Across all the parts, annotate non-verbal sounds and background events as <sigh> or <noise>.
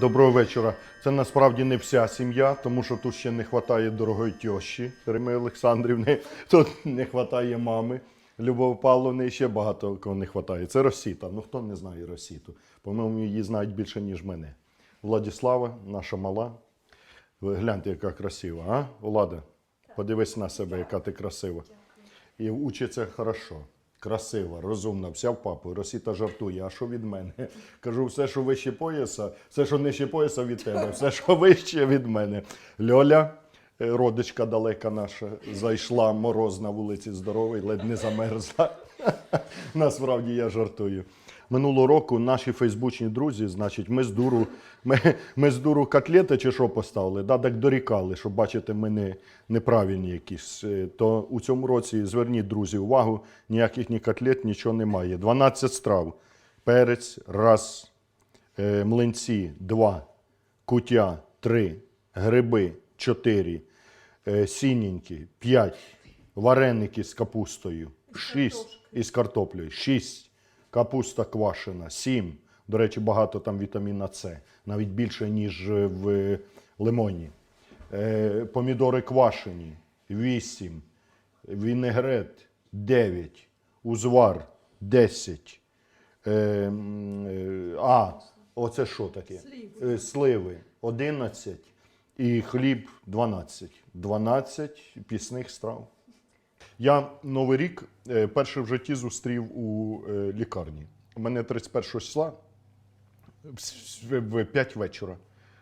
Доброго вечора. Це насправді не вся сім'я, тому що тут ще не вистачає дорогої тьощі Римми Олександрівни, <laughs> тут не вистачає мами Любов Павловни, і ще багато кого не вистачає. Це Росіта. Ну хто не знає Росіту? По-моєму, її знають більше, ніж мене. Владіслава, наша мала. Ви гляньте, яка красива, а? Влада, подивись на себе, яка ти красива. І учиться хорошо. Красива, розумна, вся в папу. Росіта жартує, а що від мене? <laughs> Кажу, все, що вище пояса, все, що нижче пояса від тебе, все, що <laughs> вище від мене. Льоля, е, родичка далека наша, зайшла мороз на вулиці здоровий, ледь не замерзла. <laughs> Насправді я жартую. Минулого року наші фейсбучні друзі, значить, ми з дуру, ми, ми з дуру котлети чи що поставили, да, так дорікали, щоб бачите, ми не, неправильні якісь. Е, То у цьому році зверніть, друзі, увагу, ніяких ні котлет, нічого немає. 12 страв. Перець, раз, е, млинці, два, кутя, три, гриби, чотири, е, сіненькі, п'ять, вареники з капустою, шість із картоплею, шість. Капуста квашена, 7. До речі, багато там вітаміна С, навіть більше, ніж в лимоні. Е, помідори квашені, 8. Вінегрет 9. Узвар 10. Е, е, а, оце що таке? Сливи. Сливи 11 і хліб 12. 12 пісних страв. Я Новий рік е, перший в житті зустрів у е, лікарні. У мене 31 числа в с- в 5 вечора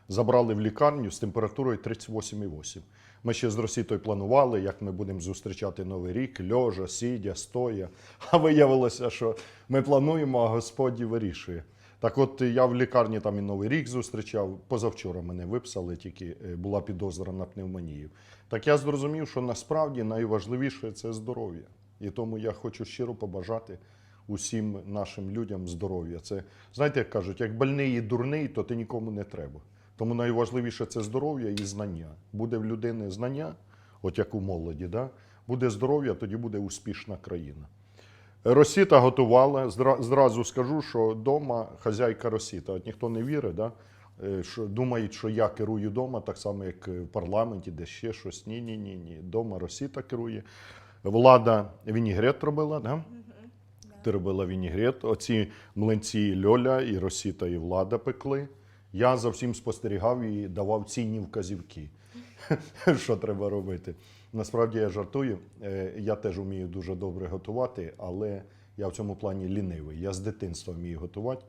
забрали в лікарню з температурою 38,8. Ми ще з Росітою планували, як ми будемо зустрічати Новий рік, льожа, сидя, стоя. А виявилося, що ми плануємо, а Господь вирішує. Так от я в лікарні там і Новий рік зустрічав. Позавчора мене виписали, тільки е, була підозра на пневмонію. Так я зрозумів, що насправді найважливіше це здоров'я. І тому я хочу щиро побажати усім нашим людям здоров'я. Це знаєте, як кажуть, як больний і дурний, то ти нікому не треба. Тому найважливіше це здоров'я і знання. Буде в людини знання, от як у молоді, да? буде здоров'я, тоді буде успішна країна. Росіта готувала. Зразу скажу, що вдома хазяйка Росіта. От ніхто не вірить, да? е, що думають, що я керую вдома, так само, як в парламенті, де ще щось. Ні, ні, ні, ні. Дома Росіта керує. Влада вінігрет робила, да? Ти робила вінігрет. Оці млинці Льоля і Росіта, і Влада пекли. Я за всім спостерігав і давав цінні вказівки, <laughs> що треба робити. Насправді я жартую. Е, Я теж вмію дуже добре готувати, але я в цьому плані лінивий. Я з дитинства вмію готувати.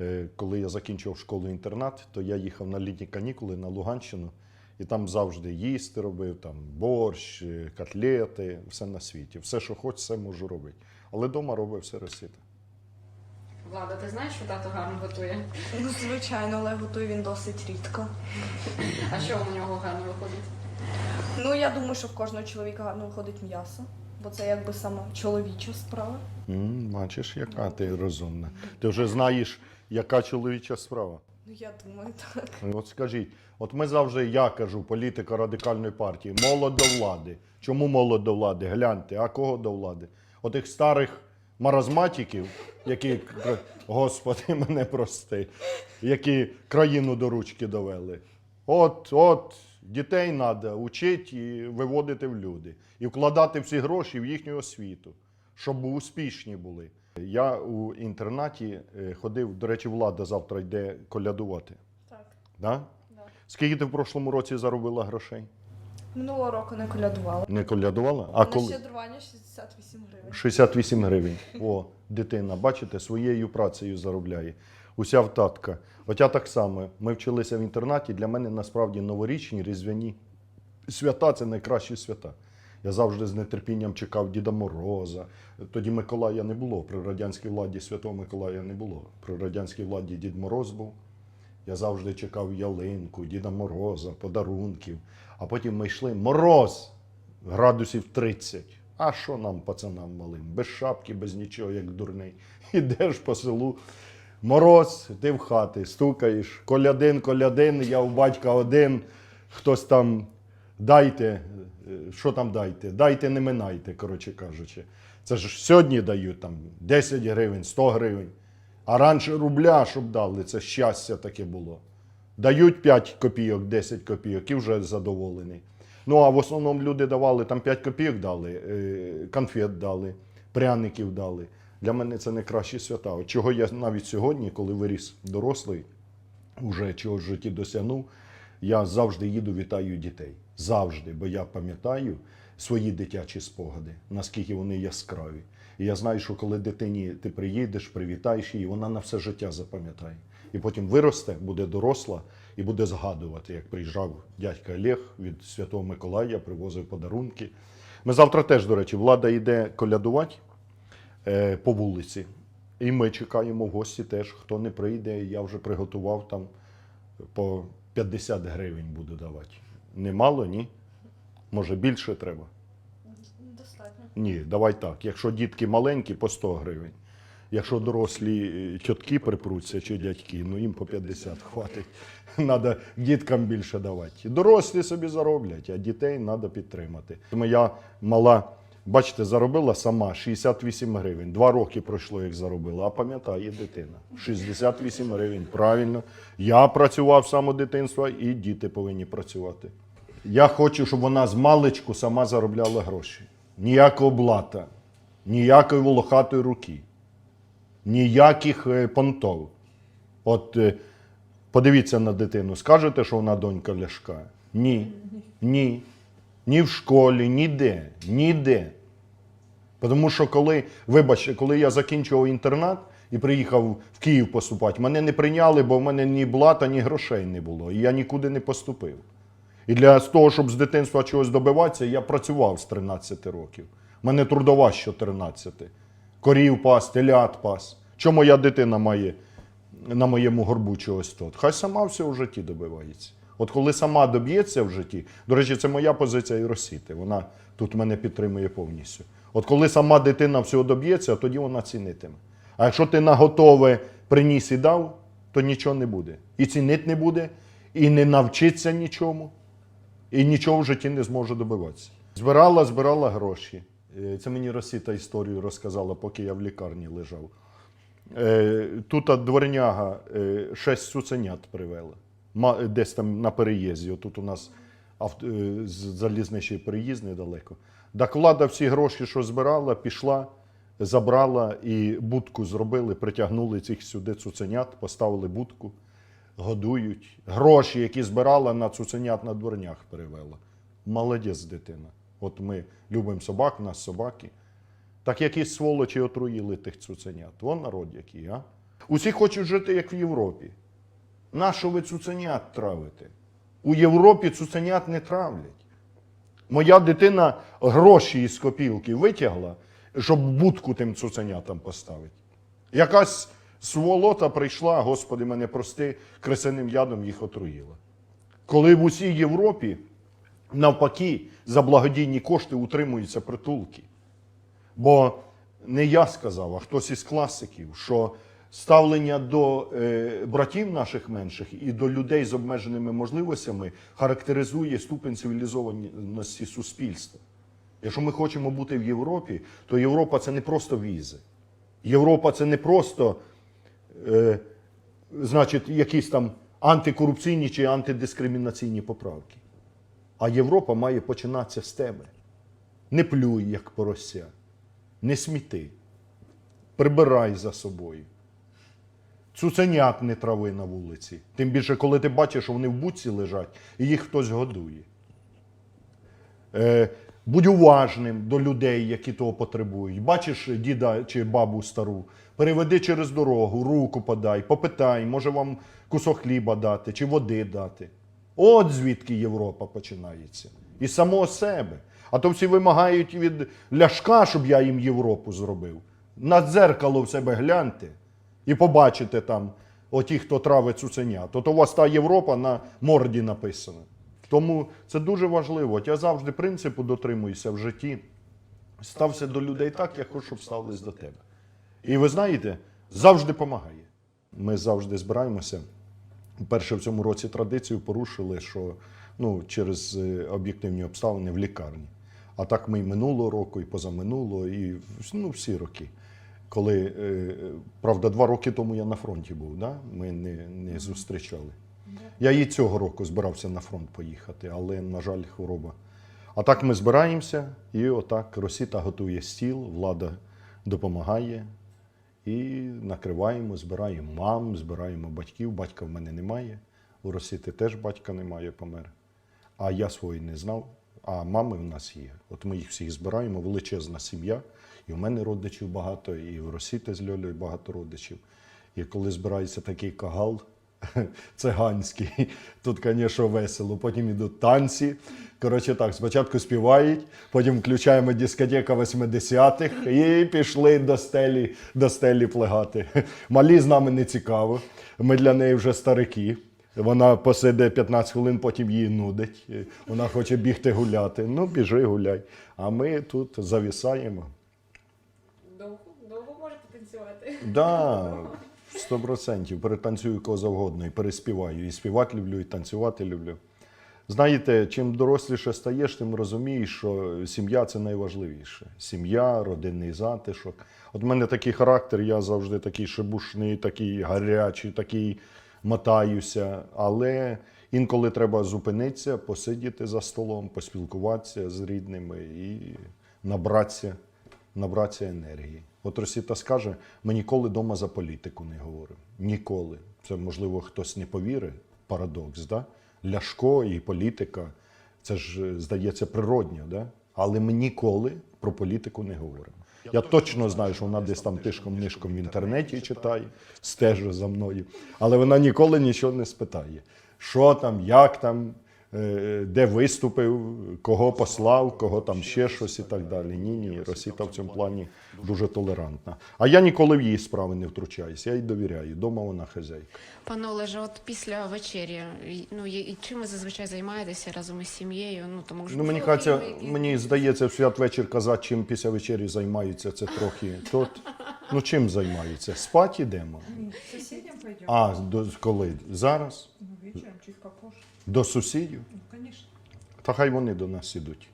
Е, Коли я закінчив школу-інтернат, то я їхав на літні канікули на Луганщину і там завжди їсти робив, там борщ, е, котлети, все на світі. Все, що хоч, все можу робити. Але вдома робив все росіта. Влада, ти знаєш, що тато гарно готує? Ну, звичайно, але готує він досить рідко. А що у нього гарно виходить? Ну, я думаю, що в кожного чоловіка гарно виходить м'ясо, бо це якби сама чоловіча справа. М, Бачиш, яка ти розумна. Ти вже знаєш, яка чоловіча справа. Ну, я думаю, так. От скажіть, от ми завжди, я кажу, політика радикальної партії, молодь до влади. Чому молодь до влади? Гляньте, а кого до влади? Отих старих маразматиків, які, господи, мене прости, які країну до ручки довели. От, от, дітей треба вчити і виводити в люди. І вкладати всі гроші в їхню освіту, щоб успішні були. Я у інтернаті е, ходив, до речі, влада завтра йде колядувати. Так. Да? Да. Скільки ти в прошлому році заробила грошей? Минулого року не колядувала. Не колядувала? А На коли? щедрування 68 гривень. 68 гривень. О, дитина, бачите, своєю працею заробляє. Уся в татка. От я так само. Ми вчилися в інтернаті. Для мене насправді новорічні, різдвяні свята це найкращі свята. Я завжди з нетерпінням чекав Діда Мороза. Тоді Миколая не було. При радянській владі Святого Миколая не було. При радянській владі Дід Мороз був. Я завжди чекав ялинку, Діда Мороза, подарунків. А потім ми йшли мороз градусів 30. А що нам, пацанам малим? Без шапки, без нічого, як дурний. <laughs> Ідеш по селу. Мороз, ти в хати, стукаєш. Колядин, колядин, я у батька один. Хтось там дайте, е, що там дайте? Дайте, не минайте, коротше кажучи. Це ж сьогодні дають там 10 гривень, 100 гривень. А раніше рубля, щоб дали, це щастя таке було. Дають 5 копійок, 10 копійок і вже задоволений. Ну а в основному люди давали там 5 копійок дали, е, конфет дали, пряників дали. Для мене це не кращі свята. От чого я навіть сьогодні, коли виріс дорослий, уже чогось в житті досягнув, я завжди їду, вітаю дітей. Завжди, бо я пам'ятаю свої дитячі спогади, наскільки вони яскраві. І я знаю, що коли дитині ти приїдеш, привітаєш її, вона на все життя запам'ятає. І потім виросте, буде доросла і буде згадувати, як приїжджав дядька Олег від Святого Миколая, привозив подарунки. Ми завтра теж, до речі, влада йде колядувати по вулиці. І ми чекаємо в гості теж. Хто не прийде, я вже приготував там по 50 гривень буду давати. Немало, ні? Може більше треба? Достатньо. Ні, давай так. Якщо дітки маленькі, по 100 гривень. Якщо дорослі е, тітки припруться чи дядьки, ну їм по 50 хватить. <laughs> Треба діткам більше давати. Дорослі собі зароблять, а дітей треба підтримати. Моя мала, бачите, заробила сама 68 гривень. Два роки пройшло, як заробила, а пам'ятає дитина. 68 гривень. Правильно. Я працював самого дитинства, і діти повинні працювати. Я хочу, щоб вона з маличку сама заробляла гроші. Ніякого блата, ніякої волохатої руки, ніяких е, понтов. От е, подивіться на дитину, скажете, що вона донька Ляшка? Ні. Ні. Ні в школі, ніде. Ніде. Тому що коли, вибачте, коли я закінчував інтернат і приїхав в Київ поступати, мене не прийняли, бо в мене ні блата, ні грошей не було. І я нікуди не поступив. І для того, щоб з дитинства чогось добиватися, я працював з 13 років. У мене трудова з 14. Корів пас, телят пас. Що моя дитина має на моєму горбу чогось тут? Хай сама все в житті добивається. От коли сама доб'ється в житті, до речі, це моя позиція і Росіти. Вона тут мене підтримує повністю. От коли сама дитина всього доб'ється, тоді вона цінитиме. А якщо ти на готове приніс і дав, то нічого не буде. І цінити не буде, і не навчиться нічому і нічого в житті не зможе добиватися. Збирала, збирала гроші. Е, Це мені Росіта історію розказала, поки я в лікарні лежав. Е, Тут дворняга е, шесть цуценят привела. Десь там на переїзді. Тут у нас авто, залізничний переїзд недалеко. Так влада всі гроші, що збирала, пішла, забрала і будку зробили, притягнули цих сюди цуценят, поставили будку годують. Гроші, які збирала на цуценят на дворнях, перевела. Молодець дитина. От ми любимо собак, у нас собаки. Так якісь сволочі отруїли тих цуценят. Вон народ який, а? Усі хочуть жити, як в Європі. Нащо ви цуценят травите? У Європі цуценят не травлять. Моя дитина гроші із копілки витягла, щоб будку тим цуценятам поставити. Якась сволота прийшла, Господи, мене прости, кресеним ядом їх отруїла. Коли в усій Європі, навпаки, за благодійні кошти утримуються притулки. Бо не я сказав, а хтось із класиків, що ставлення до е, братів наших менших і до людей з обмеженими можливостями характеризує ступень цивілізованості суспільства. Якщо ми хочемо бути в Європі, то Європа це не просто візи. Європа це не просто, е, значить, якісь там антикорупційні чи антидискримінаційні поправки. А Європа має починатися з тебе. Не плюй, як порося, не сміти, прибирай за собою. Цуценят не трави на вулиці. Тим більше, коли ти бачиш, що вони в будці лежать, і їх хтось годує. Е, будь уважним до людей, які того потребують. Бачиш діда чи бабу стару, переведи через дорогу, руку подай, попитай, може вам кусок хліба дати чи води дати. От звідки Європа починається. І самого себе. А то всі вимагають від ляшка, щоб я їм Європу зробив. На дзеркало в себе гляньте і побачите там оті, хто травить цуценят. От у вас та Європа на морді написана. Тому це дуже важливо. От Я завжди принципу дотримуюся в житті. Стався до людей так, як хочу, щоб ставились до тебе. І ви знаєте, завжди допомагає. Ми завжди збираємося. Перше в цьому році традицію порушили, що ну, через е, об'єктивні обставини в лікарні. А так ми і минулого року, і позаминулого, і ну, всі роки. Коли, е, правда, два роки тому я на фронті був, да? ми не, не зустрічали. Я і цього року збирався на фронт поїхати, але, на жаль, хвороба. А так ми збираємося, і отак Росіта готує стіл, влада допомагає. І накриваємо, збираємо мам, збираємо батьків. Батька в мене немає. У Росіти теж батька немає, помер. А я свої не знав, а мами в нас є. От ми їх всіх збираємо, величезна сім'я. І в мене родичів багато, і в Росіти з Льолею багато родичів. І коли збирається такий кагал <laughs> циганський, <laughs> тут, звісно, весело. Потім йдуть танці. Коротше так, спочатку співають, потім включаємо дискотека 80-х і пішли до стелі, до стелі плегати. <laughs> Малі з нами не цікаво. Ми для неї вже старики. Вона посиде 15 хвилин, потім її нудить. Вона хоче бігти гуляти. Ну, біжи гуляй. А ми тут завісаємо. Да, сто процентів. Перетанцюю кого завгодно і переспіваю. І співати люблю, і танцювати люблю. Знаєте, чим доросліше стаєш, тим розумієш, що сім'я це найважливіше. Сім'я, родинний затишок. От в мене такий характер, я завжди такий шибушний, такий гарячий, такий мотаюся. Але інколи треба зупинитися, посидіти за столом, поспілкуватися з рідними і набратися, набратися енергії. От Росіта скаже, ми ніколи вдома за політику не говоримо. Ніколи. Це, можливо, хтось не повірить. Парадокс, да? Ляшко і політика, це ж, е, здається, природньо, да? але ми ніколи про політику не говоримо. Я точно знаю, що вона десь там тишком-нишком в інтернеті читає, стежить за мною, але вона ніколи нічого не спитає. Що там, як там, де виступив, кого послав, кого там ще щось і так далі. Ні, ні, Росіта в цьому плані дуже толерантна. А я ніколи в її справи не втручаюся, я їй довіряю. Дома вона хазяйка. Пане Олеже, от після вечері, ну і чим ви зазвичай займаєтеся разом із сім'єю? Ну тому що Ну, мені кажеться, мені здається, в святвечір казати, чим після вечері займаються, це трохи. Тут, ну чим займаються? Спать ідемо. К соседям пойдем? А до, коли? Зараз? Ну, вечером, чуть попозже. До сусідів? Ну, конечно. Та хай вони до нас ідуть.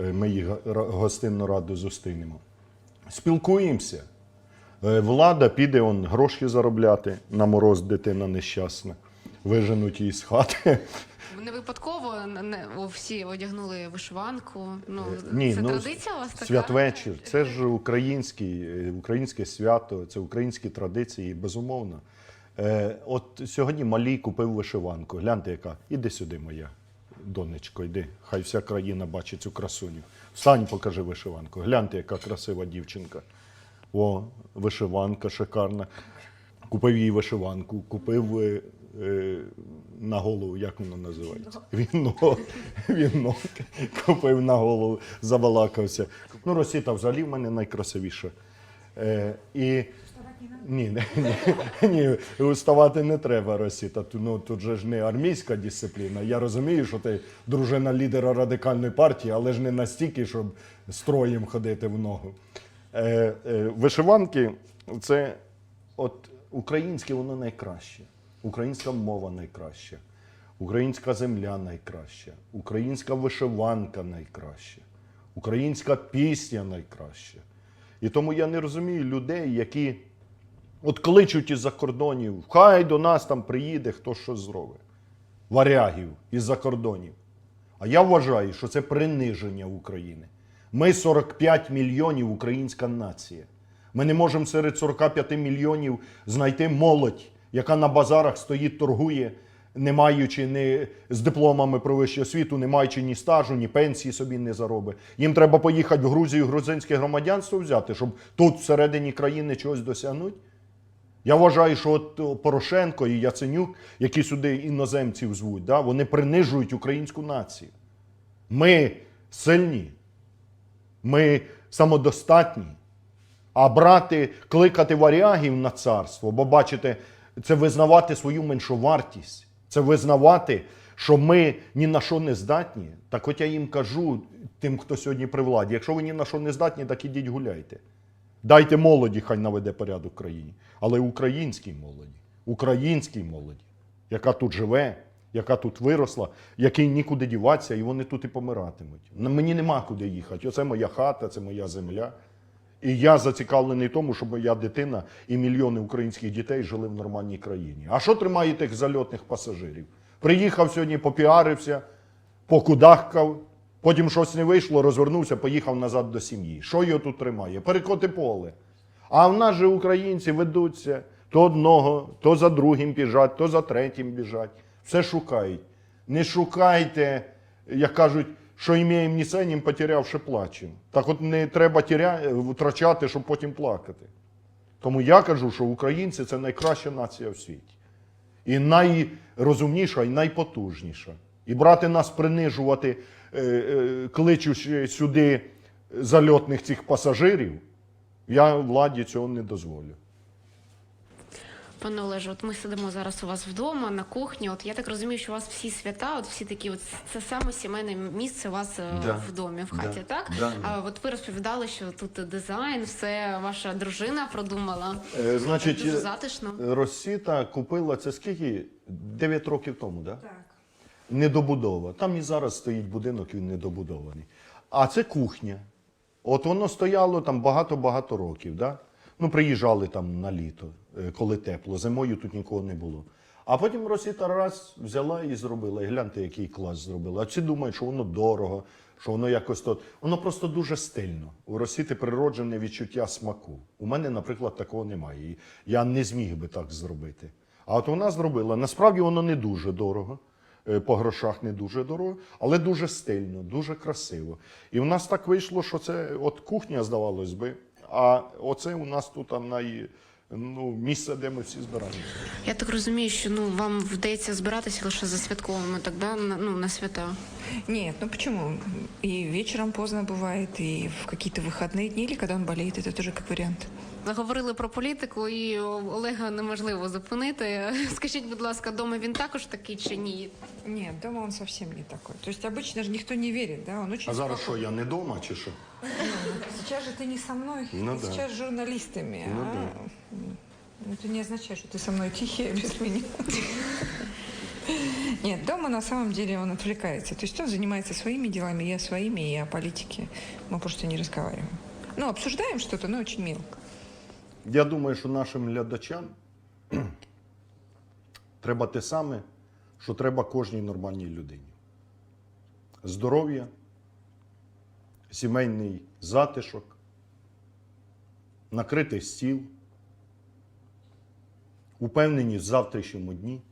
Е, Ми їх гостинно раду зустрінемо. Спілкуємося. Е, Влада піде он гроші заробляти на мороз, дитина нещасна. Виженуть її з хати. не випадково не всі одягнули вишиванку. Ну Ні, це ну, традиція у вас така? Святвечір. Це ж український, е, українське свято, це українські традиції, безумовно. Е, от сьогодні малій купив вишиванку. Гляньте, яка. Іди сюди, моя донечко, йди. Хай вся країна бачить цю красуню. Встань, покажи вишиванку. Гляньте, яка красива дівчинка. О, вишиванка шикарна. Купив їй вишиванку, купив е, е, на голову, як воно називається? Вінок. Вінок. <laughs> Купив на голову, забалакався. Ну, Росіта взагалі в мене найкрасивіша. Е, і... Ні, ні, ні, уставати не треба, Росіта. Ну, тут же ж не армійська дисципліна. Я розумію, що ти дружина лідера радикальної партії, але ж не настільки, щоб строєм ходити в ногу. Е, е, вишиванки це от українське воно найкраще. Українська мова найкраща, українська земля найкраща, українська вишиванка найкраща, українська пісня найкраща. І тому я не розумію людей, які от кличуть із-за кордонів, хай до нас там приїде, хто що зробить. Варягів із-за кордонів. А я вважаю, що це приниження України. Ми 45 мільйонів українська нація. Ми не можемо серед 45 мільйонів знайти молодь, яка на базарах стоїть, торгує, не маючи ні з дипломами про вищу освіту, не маючи ні стажу, ні пенсії собі не заробить. Їм треба поїхати в Грузію, грузинське громадянство взяти, щоб тут всередині країни чогось досягнути. Я вважаю, що от Порошенко і Яценюк, які сюди іноземців звуть, да, вони принижують українську націю. Ми сильні, ми самодостатні. А брати, кликати варягів на царство, бо бачите, це визнавати свою меншовартість, це визнавати, що ми ні на що не здатні. Так от я їм кажу, тим, хто сьогодні при владі, якщо ви ні на що не здатні, так ідіть гуляйте. Дайте молоді, хай наведе порядок в країні. Але українській молоді, українській молоді, яка тут живе, яка тут виросла, який нікуди діватися, і вони тут і помиратимуть. Мені нема куди їхати. Оце моя хата, це моя земля. І я зацікавлений тому, щоб моя дитина і мільйони українських дітей жили в нормальній країні. А що тримає тих зальотних пасажирів? Приїхав сьогодні, попіарився, покудахкав, потім щось не вийшло, розвернувся, поїхав назад до сім'ї. Що його тут тримає? Перекоти поле. А в нас же українці ведуться то одного, то за другим біжать, то за третім біжать. Все шукають. Не шукайте, як кажуть, що імеєм не ценім, потерявши плачем. Так от не треба тіря... втрачати, щоб потім плакати. Тому я кажу, що українці це найкраща нація в світі. І найрозумніша, і найпотужніша. І брати нас принижувати, е, е, кличучи сюди зальотних цих пасажирів, я владі цього не дозволю. Пане Олеже, от ми сидимо зараз у вас вдома на кухні. От я так розумію, що у вас всі свята, от всі такі, от це саме сімейне місце у вас е, Да. в домі, в хаті, Да. так? Да. А от ви розповідали, що тут дизайн, все ваша дружина продумала. Е, значить, Дуже затишно. Росіта купила це скільки? 9 років тому, так? Да? Так. Недобудова. Там і зараз стоїть будинок, він недобудований. А це кухня. От воно стояло там багато-багато років. Да? Ну, приїжджали там на літо, е, коли тепло. Зимою тут нікого не було. А потім Росіта раз взяла і зробила. І гляньте, який клас зробила. А всі думають, що воно дорого, що воно якось то. Воно просто дуже стильно. У Росіти природжене відчуття смаку. У мене, наприклад, такого немає. Я не зміг би так зробити. А от вона зробила. Насправді воно не дуже дорого. Е, По грошах не дуже дорого, але дуже стильно, дуже красиво. І в нас так вийшло, що це от кухня, здавалось би, а оце у нас тут а, най, ну, місце, де ми всі збираємося. Я так розумію, що ну вам вдається збиратися лише за святковими, так да? на, ну, на свята. Нет, ну почему? И вечером поздно бывает, и в какие-то выходные дни, или когда он болеет, это тоже как вариант. Заговорили про політику, і Олега неможливо зупинити. <laughs> Скажіть, будь ласка, дома він також такий чи ні? Нет, дома он совсем не такой. То есть обычно же никто не верит, да? Он очень А зараз спокойный. що, я не вдома чи що? Сейчас же ты не со мной, Ну ты да. сейчас с журналистами. Ну а м, Это не означает, что ты со мной тихий, а без меня. Нет, дома на самом деле он отвлекается. То есть он занимается своими делами, я своими, и о политике мы просто не разговариваем. Ну, обсуждаем что-то, но очень мелко. Я думаю, що нашим глядачам <clears throat> треба те саме, що треба кожній нормальній людині. Здоров'я, сімейний затишок, накритий стіл, упевненість в завтрашньому дні.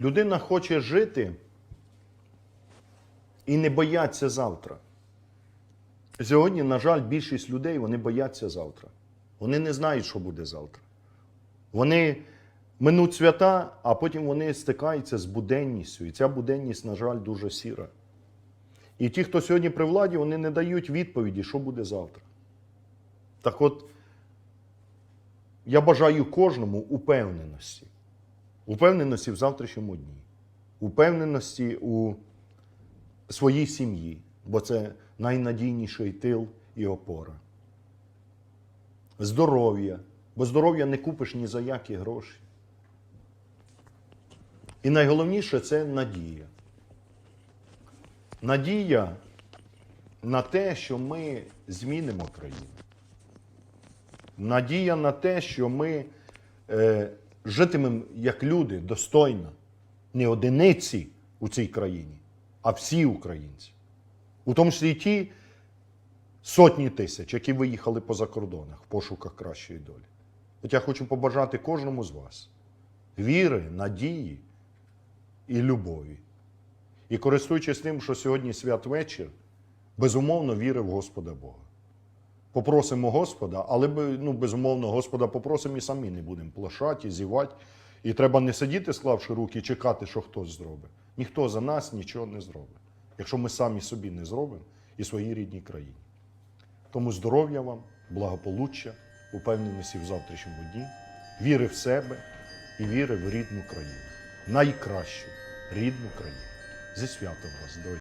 Людина хоче жити і не бояться завтра. Сьогодні, на жаль, більшість людей вони бояться завтра. Вони не знають, що буде завтра. Вони минуть свята, а потім вони стикаються з буденністю. І ця буденність, на жаль, дуже сіра. І ті, хто сьогодні при владі, вони не дають відповіді, що буде завтра. Так от, я бажаю кожному упевненості. Упевненості в завтрашньому дні, упевненості у своїй сім'ї, бо це найнадійніший тил і опора. Здоров'я, бо здоров'я не купиш ні за які гроші. І найголовніше це надія. Надія на те, що ми змінимо країну. Надія на те, що ми е, житимемо як люди достойно, не одиниці у цій країні, а всі українці. У тому числі і ті сотні тисяч, які виїхали по закордонах в пошуках кращої долі. От я хочу побажати кожному з вас віри, надії і любові. І користуючись тим, що сьогодні святвечір, безумовно віри в Господа Бога. Попросимо Господа, але ну, безумовно, Господа попросимо і самі не будемо плашати, зівати. І треба не сидіти, склавши руки, і чекати, що хтось зробить. Ніхто за нас нічого не зробить, якщо ми самі собі не зробимо і своїй рідній країні. Тому здоров'я вам, благополуччя, упевненості в завтрашньому дні, віри в себе і віри в рідну країну. Найкращу рідну країну. Зі святом вас, дорогі.